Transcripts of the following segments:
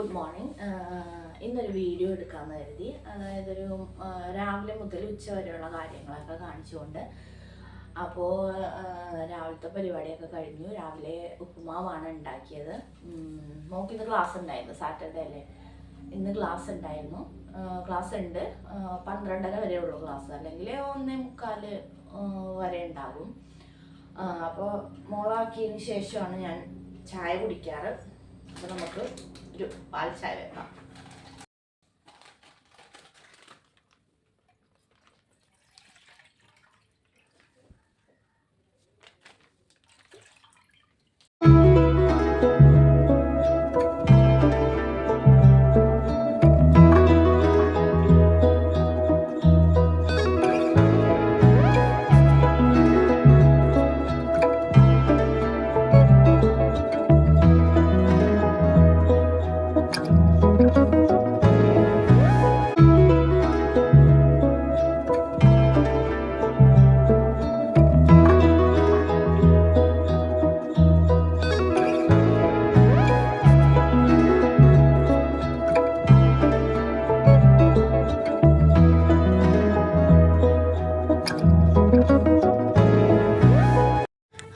Good morning ഇന്നൊരു video എടുക്കാമെന്ന് കരുതി. അതായത് ഒരു രാവിലെ മുതൽ ഉച്ച വരെയുള്ള കാര്യങ്ങളൊക്കെ കാണിച്ചുകൊണ്ട്. അപ്പോൾ രാവിലത്തെ പരിപാടിയൊക്കെ കഴിഞ്ഞു. രാവിലെ ഉപ്പുമാവാണ് ഉണ്ടാക്കിയത്. നോക്കി ഇന്ന് ക്ലാസ് ഉണ്ടായിരുന്നു. സാറ്റർഡേ അല്ലേ? ഇന്ന് ക്ലാസ് ഉണ്ടായിരുന്നു. ക്ലാസ് ഉണ്ട്. പന്ത്രണ്ടര വരെ ഉള്ളൂ ക്ലാസ് അല്ലെങ്കിൽ ഒന്നേ മുക്കാൽ വരെ ഉണ്ടാകും. അപ്പോൾ മോളാക്കിയതിന് ശേഷമാണ് ഞാൻ ചായ കുടിക്കാറ്. അപ്പോൾ നമുക്ക് ഒരു പാൽ ചായ വെക്കാം.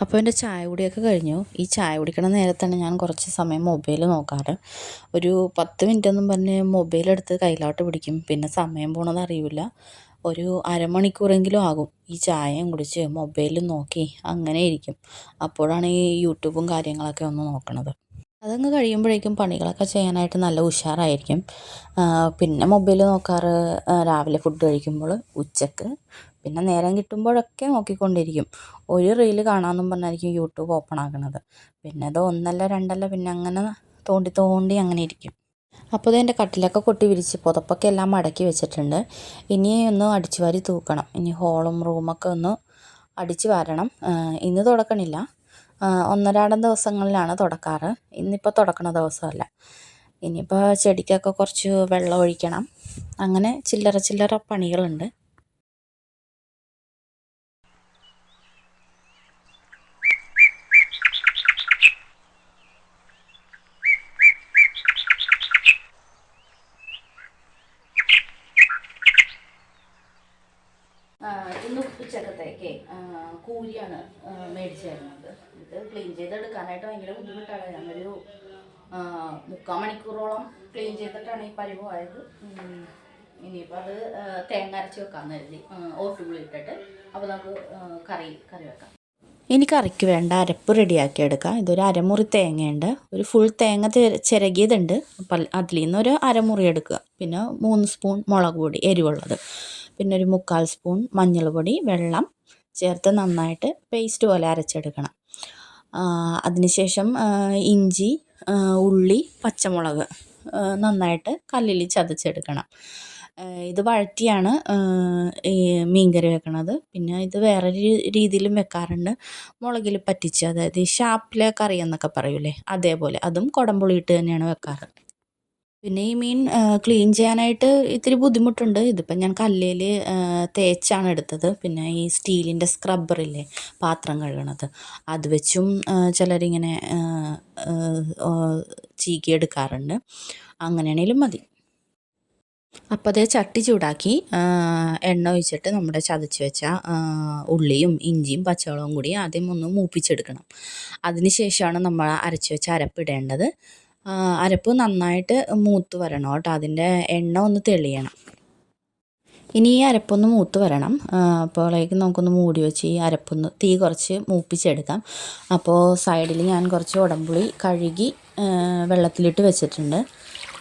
അപ്പോൾ എന്റെ ചായ കുടിയൊക്കെ കഴിഞ്ഞു. ഈ ചായ കുടിക്കണ നേരത്താണ് ഞാൻ കുറച്ച് സമയം മൊബൈൽ നോക്കാറ്. ഒരു പത്ത് മിനിറ്റ് എന്നും പറഞ്ഞ് മൊബൈൽ എടുത്ത് കയ്യിലോട്ട് പിടിക്കും. പിന്നെ സമയം പോണത് അറിയില്ല. ഒരു അരമണിക്കൂറെങ്കിലും ആകും ഈ ചായയും കുടിച്ച് മൊബൈലും നോക്കി അങ്ങനെ ഇരിക്കും. അപ്പോഴാണ് ഈ യൂട്യൂബും കാര്യങ്ങളൊക്കെ ഒന്ന് നോക്കണത്. അതങ്ങ് കഴിയുമ്പോഴേക്കും പണികളൊക്കെ ചെയ്യാനായിട്ട് നല്ല ഉഷാറായിരിക്കും. പിന്നെ മൊബൈൽ നോക്കാറ് രാവിലെ ഫുഡ് കഴിക്കുമ്പോൾ ഉച്ചയ്ക്ക് പിന്നെ നേരം കിട്ടുമ്പോഴൊക്കെ നോക്കിക്കൊണ്ടിരിക്കും. ഒരു റീൽ കാണാമെന്നും പറഞ്ഞായിരിക്കും യൂട്യൂബ് ഓപ്പൺ ആക്കണത് പിന്നെ അത് ഒന്നല്ല രണ്ടല്ല പിന്നെ അങ്ങനെ തോണ്ടി തോണ്ടി അങ്ങനെ ഇരിക്കും. അപ്പോൾ ഇത് എന്റെ കട്ടിലൊക്കെ കൊട്ടി വിരിച്ച് പുതപ്പൊക്കെ എല്ലാം മടക്കി വെച്ചിട്ടുണ്ട്. ഇനി ഒന്ന് അടിച്ചു വാരി തൂക്കണം. ഇനി ഹോളും റൂമൊക്കെ ഒന്ന് അടിച്ചു വാരണം. ഇന്ന് തുടക്കണില്ല. ഒന്നരാടം ദിവസങ്ങളിലാണ് തുടക്കാറ്. ഇന്നിപ്പോൾ തുടക്കണ ദിവസമല്ല. ഇനിയിപ്പോൾ ചെടിക്കൊക്കെ കുറച്ച് വെള്ളം ഒഴിക്കണം. അങ്ങനെ ചില്ലറ ചില്ലറ പണികളുണ്ട് ആ, ഇന്ന് ഉച്ചക്കത്തേക്ക് കൂലിയാണ് മേടിച്ചു തരുന്നത്. ഇത് ക്ലീൻ ചെയ്തെടുക്കാനായിട്ട് ഭയങ്കര ബുദ്ധിമുട്ടാണ്. ഞങ്ങളൊരു മുക്കാൽ മണിക്കൂറോളം ക്ലീൻ ചെയ്തിട്ടാണ് ഈ പരിവായത് ഇനിയിപ്പോൾ അത് തേങ്ങ അരച്ച് വെക്കാമെന്ന് കരുതി ഓട്ടുപുളി ഇട്ടിട്ട്. അപ്പോൾ നമുക്ക് കറി കറി വെക്കാം. ഇനി കറിക്ക് വേണ്ട അരപ്പ് റെഡിയാക്കി എടുക്കാം. ഇതൊരു അരമുറി തേങ്ങയുണ്ട്. ഒരു ഫുൾ തേങ്ങ ചിരകിയതുണ്ട്. അപ്പം അതിൽ നിന്ന് ഒരു അരമുറി എടുക്കുക. പിന്നെ മൂന്ന് സ്പൂൺ മുളക് പൊടി എരിവുള്ളത്. പിന്നെ ഒരു മുക്കാൽ സ്പൂൺ മഞ്ഞൾപ്പൊടി വെള്ളം ചേർത്ത് നന്നായിട്ട് പേസ്റ്റ് പോലെ അരച്ചെടുക്കണം. അതിനുശേഷം ഇഞ്ചി ഉള്ളി പച്ചമുളക് നന്നായിട്ട് കല്ലിൽ ചതച്ചെടുക്കണം. ഇത് വഴറ്റിയാണ് ഈ മീൻകറി വെക്കണത്. പിന്നെ ഇത് വേറെ രീതിയിലും വെക്കാറുണ്ട്. മുളകിൽ പറ്റിച്ച് അതായത് ഈ ഷാപ്പിലെ കറി എന്നൊക്കെ പറയൂലേ അതേപോലെ. അതും കുടംപുളിയിട്ട് തന്നെയാണ് വെക്കാറ്. പിന്നെ ഈ മീൻ ക്ലീൻ ചെയ്യാനായിട്ട് ഇത്തിരി ബുദ്ധിമുട്ടുണ്ട്. ഇതിപ്പം ഞാൻ കല്ലിൽ തേച്ചാണ് എടുത്തത്. പിന്നെ ഈ സ്റ്റീലിന്റെ സ്ക്രബ്ബറില്ലേ പാത്രം കഴുകണത്. അത് വെച്ചും ചിലരിങ്ങനെ ചീക്കിയെടുക്കാറുണ്ട് അങ്ങനെയാണേലും മതി. അപ്പോൾ അതേ ചട്ടി ചൂടാക്കി എണ്ണ ഒഴിച്ചിട്ട് നമ്മുടെ ചതച്ച് വെച്ച ഉള്ളിയും ഇഞ്ചിയും പച്ചവളവും കൂടി ആദ്യം ഒന്ന് മൂപ്പിച്ചെടുക്കണം. അതിന് ശേഷമാണ് നമ്മൾ അരച്ച് വെച്ച അരപ്പിടേണ്ടത് അരപ്പ് നന്നായിട്ട് മൂത്ത് വരണം കേട്ടോ. അതിന്റെ എണ്ണ ഒന്ന് തെളിയണം. ഇനി ഈ അരപ്പൊന്ന് മൂത്ത് വരണം. അപ്പോഴേക്കും നമുക്കൊന്ന് മൂടി വെച്ച് ഈ അരപ്പൊന്ന് തീ കുറച്ച് മൂപ്പിച്ചെടുക്കാം. അപ്പോൾ സൈഡിൽ ഞാൻ കുറച്ച് ഉടമ്പുളി കഴുകി വെള്ളത്തിലിട്ട് വെച്ചിട്ടുണ്ട്.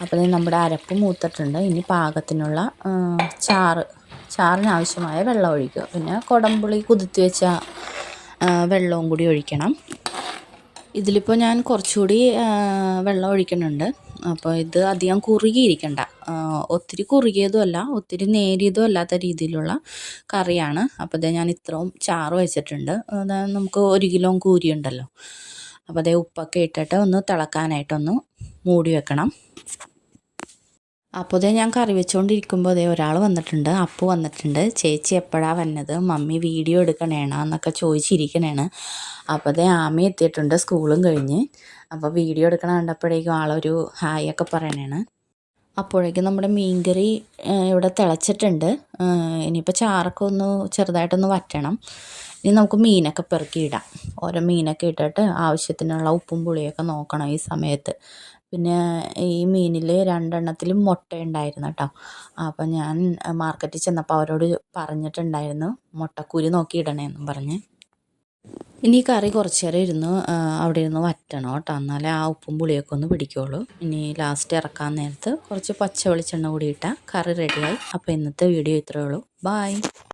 അപ്പോൾ നമ്മുടെ അരപ്പ് മൂത്തിട്ടുണ്ട്. ഇനി പാകത്തിനുള്ള ചാറ് ചാറിനാവശ്യമായ വെള്ളം ഒഴിക്കുക. പിന്നെ കുടമ്പുളി കുതിർത്തി വെച്ച വെള്ളവും കൂടി ഒഴിക്കണം. ഇതിലിപ്പോൾ ഞാൻ കുറച്ചുകൂടി വെള്ളം ഒഴിക്കുന്നുണ്ട്. അപ്പോൾ ഇത് അധികം കുറുകിയിരിക്കണ്ട. ഒത്തിരി കുറുകിയതുമല്ല ഒത്തിരി നേരിയതും അല്ലാത്ത രീതിയിലുള്ള കറിയാണ്. അപ്പോൾ ഇത് ഞാൻ ഇത്രയും ചാറ് വെച്ചിട്ടുണ്ട്. നമുക്ക് ഒരു കിലോ കൂരി ഉണ്ടല്ലോ അപ്പോൾ അതേ ഉപ്പൊക്കെ ഇട്ടിട്ട് ഒന്ന് തിളക്കാനായിട്ടൊന്ന് മൂടി വെക്കണം. അപ്പോൾ ഞാൻ കറി വെച്ചുകൊണ്ടിരിക്കുമ്പോൾ അതേ ഒരാൾ വന്നിട്ടുണ്ട് അപ്പു വന്നിട്ടുണ്ട്. ചേച്ചി എപ്പോഴാണ് വന്നത്? മമ്മി വീഡിയോ എടുക്കണേണ എന്നൊക്കെ ചോദിച്ചിരിക്കണേണ്. അപ്പോൾ ദേ ആമി എത്തിയിട്ടുണ്ട് സ്കൂളും കഴിഞ്ഞ്. അപ്പോൾ വീഡിയോ എടുക്കണ കണ്ടപ്പോഴേക്കും ആളൊരു ഹായ് ഒക്കെ പറയണേണ്. അപ്പോഴേക്കും നമ്മുടെ മീൻകറി ഇവിടെ തിളച്ചിട്ടുണ്ട്. ഇനിയിപ്പോൾ ചാറൊക്കെ ഒന്ന് ചെറുതായിട്ടൊന്ന് വറ്റണം. ഇനി നമുക്ക് മീനൊക്കെ പെറുക്കിയിടാം. ഓരോ മീനൊക്കെ ഇട്ടിട്ട് ആവശ്യത്തിനുള്ള ഉപ്പും പുളിയൊക്കെ നോക്കണം ഈ സമയത്ത്. പിന്നെ ഈ മീനിൽ രണ്ടെണ്ണത്തിലും മുട്ട ഉണ്ടായിരുന്നു കേട്ടോ. അപ്പം ഞാൻ മാർക്കറ്റിൽ ചെന്നപ്പോൾ അവരോട് പറഞ്ഞിട്ടുണ്ടായിരുന്നു മുട്ടക്കുരു നോക്കി ഇടണേന്നും പറഞ്ഞ്. ഇനി കറി കുറച്ച് നേരം ഇരുന്ന് അവിടെ ഇരുന്ന് വറ്റണം കേട്ടോ. എന്നാലേ ആ ഉപ്പും പുളിയൊക്കെ ഒന്ന് പിടിക്കുള്ളൂ. ഇനി ലാസ്റ്റ് ഇറക്കാൻ നേരത്ത് കുറച്ച് പച്ച വെളിച്ചെണ്ണ കൂടി ഇട്ടാൽ കറി റെഡിയായി അപ്പോൾ ഇന്നത്തെ വീഡിയോ ഇത്രയേ ഉള്ളൂ. ബായ്